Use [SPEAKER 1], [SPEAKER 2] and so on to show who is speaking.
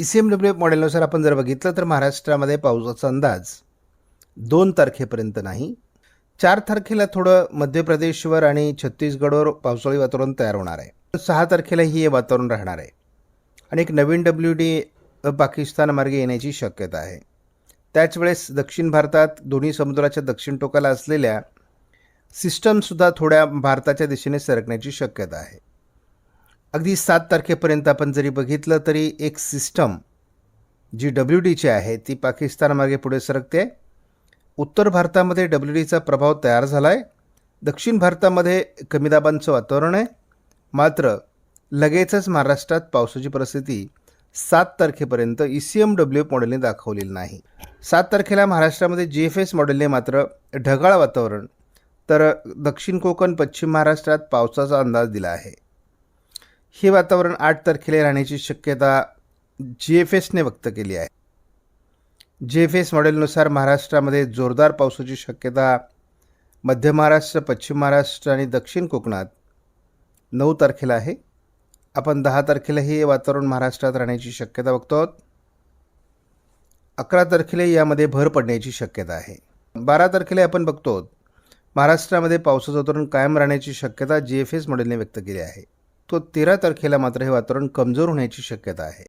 [SPEAKER 1] E C M W मॉडेलनुसार आपण जर बघितलं तर महाराष्ट्रामध्ये पावसाचा अंदाज दोन तारखेपर्यंत नाही. चार तारखेला थोडं मध्य प्रदेशवर आणि छत्तीसगडवर पावसाळी वातावरण तयार होणार आहे. सहा तारखेलाही हे वातावरण राहणार आहे. आणि एक नवीन डब्ल्यू डी पाकिस्तान मार्गे येण्याची शक्यता आहे. त्याच वेळेस दक्षिण भारतात दोन्ही समुद्राच्या दक्षिण टोकाला असलेल्या सिस्टमसुद्धा थोड्या भारताच्या दिशेने सरकण्याची शक्यता आहे. अगदी सात तारखेपर्यंत आपण जरी बघितलं तरी एक सिस्टम जी डब्ल्यू डीची आहे ती पाकिस्तानमार्गे पुढे सरकते. उत्तर भारतामध्ये डब्ल्यू डीचा प्रभाव तयार झाला आहे दक्षिण भारतामध्ये कमी दाबांचं वातावरण आहे. मात्र लगेचच महाराष्ट्रात पावसाची परिस्थिती सात तारखेपर्यंत ई सी एम डब्ल्यू मॉडेलने दाखवलेली नाही. सात तारखेला महाराष्ट्रामध्ये जी एफ एस मॉडेलने मात्र ढगाळ वातावरण तर दक्षिण कोकण पश्चिम महाराष्ट्रात पावसाचा अंदाज दिला आहे. हे वातावरण आठ तारखेला राहण्याची शक्यता जी एफ एसने व्यक्त केली आहे. जी एफ एस मॉडेलनुसार महाराष्ट्रामध्ये जोरदार पावसाची शक्यता मध्य महाराष्ट्र पश्चिम महाराष्ट्र आणि दक्षिण कोकणात नऊ तारखेला आहे. आपण दहा तारखेला हे वातावरण महाराष्ट्रात राहण्याची शक्यता बघतो आहोत अकरा तारखेला यामध्ये भर पडण्याची शक्यता आहे. बारा तारखेला आपण बघतो आहोत महाराष्ट्रामध्ये पावसाचं वातावरण कायम राहण्याची शक्यता जी एफ एस मॉडेलने व्यक्त केली आहे. तो तेरा तारखेला मात्र हे वातावरण कमजोर होण्याची शक्यता आहे.